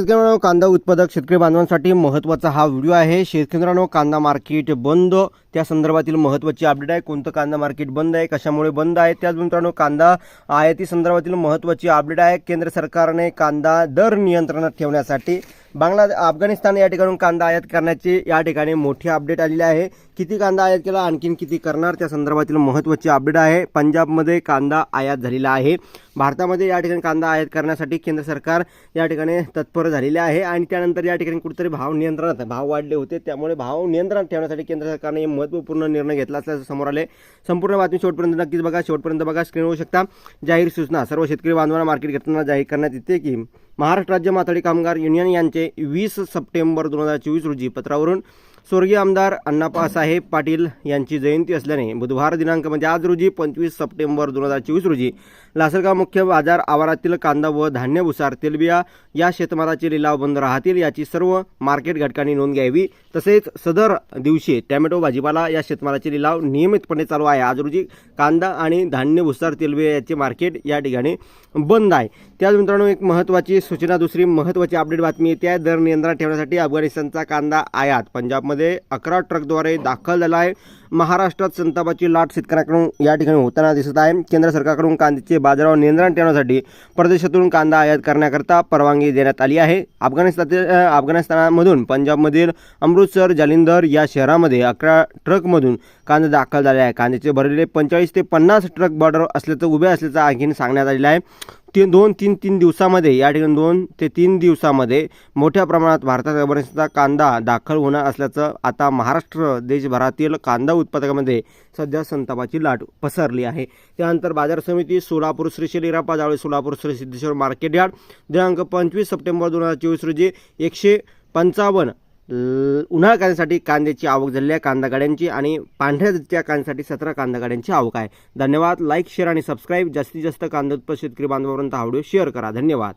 शेतकऱ्यांनो कांदा उत्पादक शेतकरी बांधवांसाठी महत्त्वाचा हा व्हिडिओ आहे. शेतकऱ्यांनो कांदा मार्केट बंद. त्या संदर्भातील महत्त्वाची अपडेट आहे. कोणतं कांदा मार्केट बंद आहे? कशामुळे बंद आहे? त्याच मित्रांनो कांदा आयाती संदर्भातील महत्त्वाची अपडेट आहे. केंद्र सरकारने कांदा दर नियंत्रणात ठेवण्यासाठी बांगला अफगाणिस्तान या ठिकाणून कांदा आयात करण्याची या ठिकाणी मोठी अपडेट आलेली आहे. किती कांदा आयात केला? आणखीन किती करणार? त्या संदर्भातील महत्त्वाची अपडेट आहे. पंजाबमध्ये कांदा आयात झालेला आहे. भारतामध्ये या ठिकाणी कांदा आयात करण्यासाठी केंद्र सरकार या ठिकाणी तत्पर झालेले आहे. आणि त्यानंतर या ठिकाणी कुठेतरी भाव नियंत्रणात भाव वाढले होते. त्यामुळे भाव नियंत्रणात ठेवण्यासाठी केंद्र सरकारने हे महत्त्वपूर्ण निर्णय घेतला असल्याचं समोर आले संपूर्ण बातमी शेवटपर्यंत नक्कीच बघा. शेवटपर्यंत बघा. स्क्रीन होऊ शकता. जाहीर सूचना. सर्व शेतकरी बांधवांना मार्केट घेताना जाहीर करण्यात येते की महाराष्ट्र राज्य माथाडी कामगार युनियन यांचे वीस सप्टेंबर दोन हजार चोवीस रोजी पत्रावरून स्वर्गीय आमदार अण्णापासाहेब पाटील यांची जयंती असल्याने बुधवार दिनांक म्हणजे आज रोजी पंचवीस सप्टेंबर दोन हजार चोवीस रोजी लासलगाव मुख्य बाजार आवारातील कांदा व धान्य भुसार तेलबिया या शेतमालाचे लिलाव बंद राहतील याची सर्व मार्केट घटकांनी नोंद घ्यावी. तसेच सदर दिवशी टॅमॅटो भाजीपाला या शेतमालाचे लिलाव नियमितपणे चालू आहे. आज रोजी कांदा आणि धान्य भुसार तेलबिया याचे मार्केट या ठिकाणी बंद आहे. त्याच मित्रांनो एक महत्त्वाची सूचना दुसरी महत्त्वाची अपडेट बातमी येते. आहे दर नियंत्रणात ठेवण्यासाठी अफगाणिस्तानचा कांदा आयात. पंजाबमध्ये अकरा ट्रकद्वारे दाखल झाला आहे महाराष्ट्रात संतापाची लाट शेतकऱ्यांकडून या ठिकाणी होताना दिसत आहे. केंद्र सरकारकडून कांद्याचे बाजारावर नियंत्रण ठेवण्यासाठी परदेशातून कांदा आयात करण्याकरता परवानगी देण्यात आली आहे. अफगाणिस्तान अफगाणिस्तानामधून पंजाबमधील अमृतसर जालिंधर या शहरामध्ये अकरा ट्रकमधून कांदा दाखल झाले आहे. कांद्याचे भरलेले पंचेचाळीस ते पन्नास ट्रक बॉर्डर असल्याचं उभे असल्याचं आणखीन सांगण्यात आलेलं आहे. तीन दोन तीन तीन दिवसामध्ये या ठिकाणी दोन ते तीन दिवसामध्ये मोठ्या प्रमाणात भारतात अफगाणिस्तानचा कांदा दाखल होणार असल्याचं आता महाराष्ट्र देशभरातील कांदा उत्पादकामध्ये सध्या संतापाची लाट पसरली आहे. त्यानंतर बाजार समिती सोलापूर श्री जावळी जावळे सोलापूर श्री सिद्धेश्वर मार्केट यार्ड दिनांक पंचवीस सप्टेंबर दोन हजार चोवीस रोजी एकशे पंचावन्न उन्हाळा कांद्यासाठी कांद्याची आवक झालेली आहे. कांदा गाड्यांची आणि पांढऱ्या कांद्यासाठी सतरा कांदा गाड्यांची आवक आहे. धन्यवाद. लाईक शेअर आणि सबस्क्राईब जास्तीत जास्त कांदा उत्पादक शेतकरी बांधवापर्यंत हा व्हिडिओ शेअर करा. धन्यवाद.